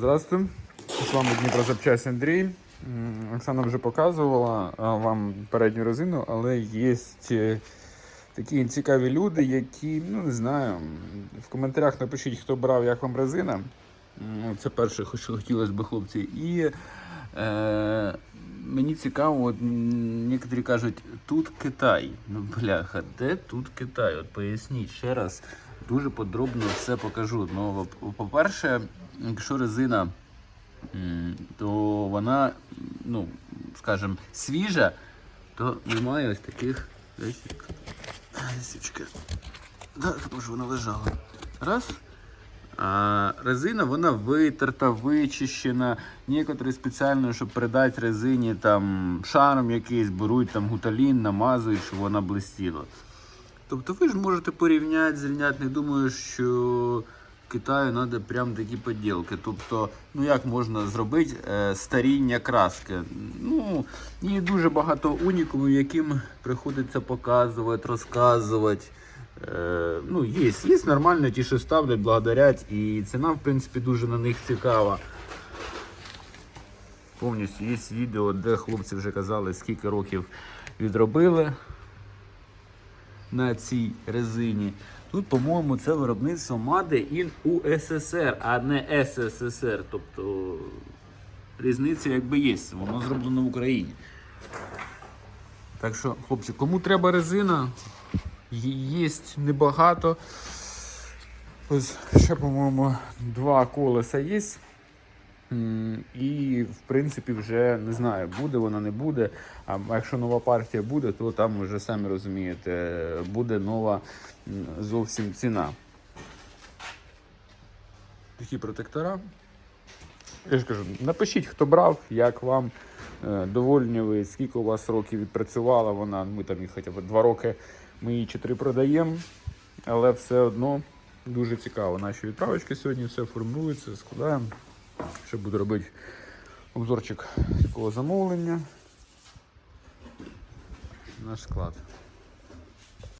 Здравствуйте, з вами Дніпрозапчасть Андрій. Оксана вже показувала вам передню резину, але є е, такі цікаві люди, які, ну не знаю, в коментарях напишіть, хто брав, як вам резина. Це перше, що хотілося б, хлопці. І е, мені цікаво, от некоторі кажуть, тут Китай. Ну, бляха, де тут Китай? От поясніть ще раз. Дуже подробно все покажу. Ну, по- по-перше, якщо резина, то вона, ну, скажімо, свіжа, то немає ось таких речок. Лисички. Да, тому що вона лежала. Раз. А резина вона витерта, вичищена. Некоторі спеціально, щоб придати резині там шарм якийсь, беруть там гуталін, намазують, щоб вона блистіла. Тобто ви ж можете порівняти, зрівняти. Не думаю, що Китаю треба прям такі поділки. Тобто, ну як можна зробити е, старіння краски? Ну, є дуже багато унікумів, яким приходиться показувати, розказувати. Е, ну, є, є нормально, ті, що ставлять, благодарять, і ціна, в принципі, дуже на них цікава. Повністю є відео, де хлопці вже казали, скільки років відробили на цій резині. Тут, по-моєму, це виробництво Made in USSR, а не СССР. Тобто різниця якби є, воно зроблено в Україні. Так що, хлопці, кому треба резина, є небагато. Ось ще, по-моєму, два колеса є. І, в принципі, вже не знаю, буде вона, не буде. А якщо нова партія буде, то там вже самі розумієте, буде нова зовсім ціна. Такі протектора. Я ж кажу, напишіть, хто брав, як вам е, довольні ви, скільки у вас років відпрацювала вона. Ми там їх хоча б два роки, ми її чи три продаємо, але все одно дуже цікаво. Наші відправочки сьогодні все формується, складаємо. Ще буду робити обзорчик такого замовлення. Наш склад.